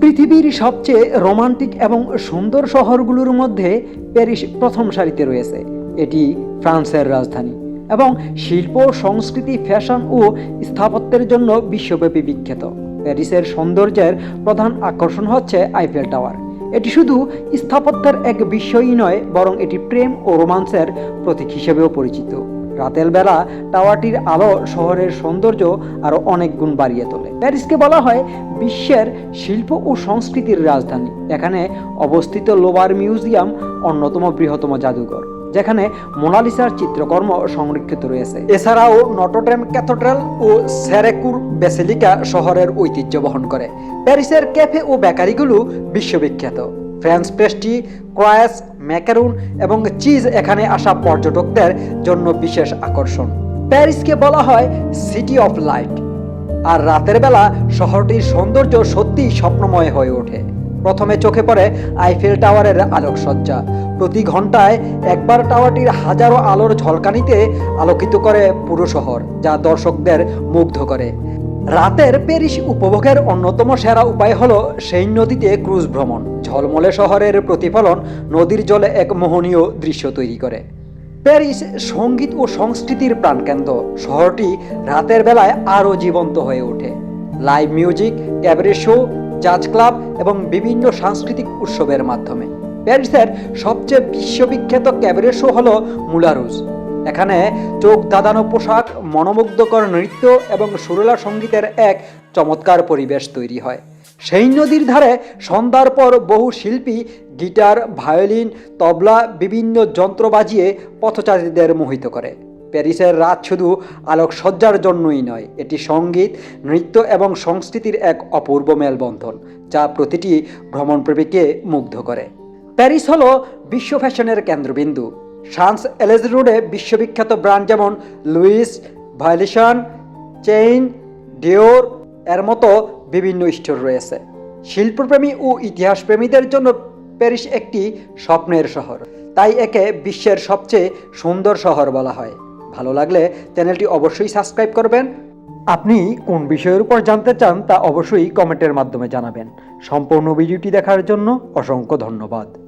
পৃথিবীর সবচেয়ে রোমান্টিক এবং সুন্দর শহরগুলোর মধ্যে প্যারিস প্রথম সারিতে রয়েছে। এটি ফ্রান্সের রাজধানী এবং শিল্প, সংস্কৃতি, ফ্যাশন ও স্থাপত্যের জন্য বিশ্বব্যাপী বিখ্যাত। প্যারিসের সৌন্দর্যের প্রধান আকর্ষণ হচ্ছে আইফেল টাওয়ার এটি শুধু স্থাপত্যের এক বিষয়ই নয়, বরং এটি প্রেম ও রোমান্সের প্রতীক হিসেবেও পরিচিত। রাতের বেলা টাওয়ারটির আলো শহরের সৌন্দর্য আরও অনেক গুণ বাড়িয়ে তোলে। প্যারিসকে বলা হয় বিশ্বের শিল্প ও সংস্কৃতির রাজধানী। এখানে অবস্থিত লোবার মিউজিয়াম অন্যতম বৃহত্তম জাদুঘর, যেখানে মোনালিসার চিত্রকর্ম সংরক্ষিত রয়েছে। এছাড়াও নটোডেম ক্যাথেড্রাল ও সেরেকুর বেসেলিকা শহরের ঐতিহ্য বহন করে। প্যারিসের ক্যাফে ও বেকারিগুলো বিশ্ববিখ্যাত। ফ্রেঞ্চ পেস্ট্রি ক্রয়াস, ম্যাকারুন এবং চিজ এখানে আসা পর্যটকদের জন্য বিশেষ আকর্ষণ। প্যারিসকে বলা হয় সিটি অফ লাইট। আর রাতের বেলা শহরটির সৌন্দর্য সত্যিই স্বপ্নময় হয়ে ওঠে। প্রথমে চোখে পড়ে আইফেল টাওয়ারের আলোকসজ্জা। প্রতি ঘন্টায় একবার টাওয়ারটির হাজারো আলোর ঝলকানিতে আলোকিত করে পুরো শহর, যা দর্শকদের মুগ্ধ করে। রাতের প্যারিস উপভোগের অন্যতম সেরা উপায় হলো সেই নদীতে ক্রুজ ভ্রমণ। ঝলমলে শহরের প্রতিফলন নদীর জলে এক মোহনীয় দৃশ্য তৈরি করে। প্যারিস সংগীত ও সংস্কৃতির প্রাণকেন্দ্র। শহরটি রাতের বেলায় আরও জীবন্ত হয়ে ওঠে। Live music cabaret show jazz club এবং বিভিন্ন সাংস্কৃতিক উৎসবের মাধ্যমে। প্যারিসের সবচেয়ে বিশ্ববিখ্যাত ক্যাবারে শো হলো মুলারুজ। এখানে চোখ দাদানো পোশাক, মনোমুগ্ধকর নৃত্য এবং সুরেলা সঙ্গীতের এক চমৎকার পরিবেশ তৈরি হয়। সেই নদীর ধারে সন্ধ্যার পর বহু শিল্পী, গিটার, ভায়োলিন, তবলা, বিভিন্ন যন্ত্র বাজিয়ে পথচারীদের মোহিত করে। প্যারিসের রাত শুধু আলোকসজ্জার জন্যই নয়, এটি সংগীত, নৃত্য এবং সংস্কৃতির এক অপূর্ব মেলবন্ধন, যা প্রতিটি ভ্রমণপ্রেমীকে মুগ্ধ করে। প্যারিস হলো বিশ্ব ফ্যাশনের কেন্দ্রবিন্দু। শান্স এলেজ রোডে বিশ্ববিখ্যাত ব্র্যান্ড যেমন লুইস, ভায়োলিশন, চেইন, ডিওর, এর মতো বিভিন্ন স্টোর রয়েছে। শিল্পপ্রেমী ও ইতিহাসপ্রেমীদের জন্য প্যারিস একটি স্বপ্নের শহর। তাই একে বিশ্বের সবচেয়ে সুন্দর শহর বলা হয়। ভালো লাগলে চ্যানেলটি অবশ্যই সাবস্ক্রাইব করবেন। আপনি কোন বিষয়ের উপর জানতে চান তা অবশ্যই কমেন্টের মাধ্যমে জানাবেন। সম্পূর্ণ ভিডিওটি দেখার জন্য অসংখ্য ধন্যবাদ।